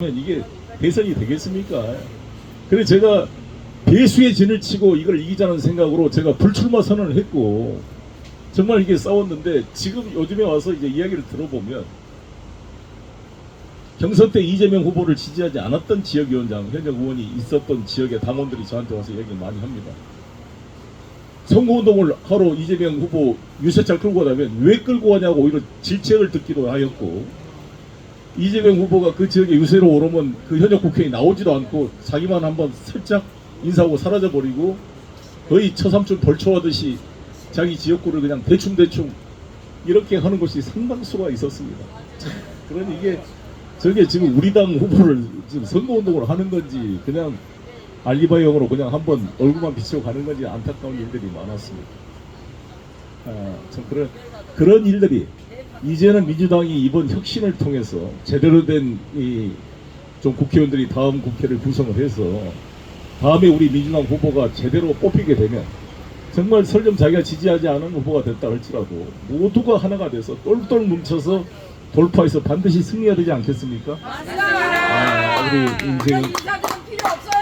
이게 대선이 되겠습니까? 그래 제가 배수의 진을 치고 이걸 이기자는 생각으로 제가 불출마 선언을 했고 정말 이게 싸웠는데 지금 요즘에 와서 이제 이야기를 들어보면 경선 때 이재명 후보를 지지하지 않았던 지역위원장 현역 의원이 있었던 지역의 당원들이 저한테 와서 얘기를 많이 합니다. 선거운동을 하러 이재명 후보 유세차를 끌고 가다면 왜 끌고 가냐고 오히려 질책을 듣기도 하였고 이재명 후보가 그 지역에 유세로 오르면 그 현역 국회에 나오지도 않고 자기만 한번 살짝 인사하고 사라져버리고 거의 처삼촌 벌초하듯이 자기 지역구를 그냥 대충대충 이렇게 하는 것이 상당수가 있었습니다. 참, 그러니 이게 저게 지금 우리 당 후보를 지금 선거운동을 하는 건지 그냥 알리바이용으로 그냥 한번 얼굴만 비치고 가는 건지 안타까운 일들이 많았습니다. 아, 참 그런 그런 일들이 이제는 민주당이 이번 혁신을 통해서 제대로 된 이 좀 국회의원들이 다음 국회를 구성을 해서 다음에 우리 민주당 후보가 제대로 뽑히게 되면 정말 설령 자기가 지지하지 않은 후보가 됐다 할지라도 모두가 하나가 돼서 똘똘 뭉쳐서 돌파해서 반드시 승리해야 되지 않겠습니까? 아, 우리 인생.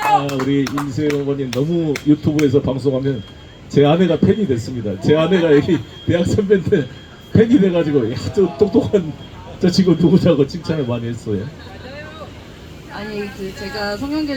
아, 우리 임수현 어머님 너무 유튜브에서 방송하면 제 아내가 팬이 됐습니다. 제 아내가 여기 대학 선배인데 팬이 돼가지고 야, 저 똑똑한 저 친구 누구냐고 칭찬을 많이 했어요. 아니 그 제가 송영길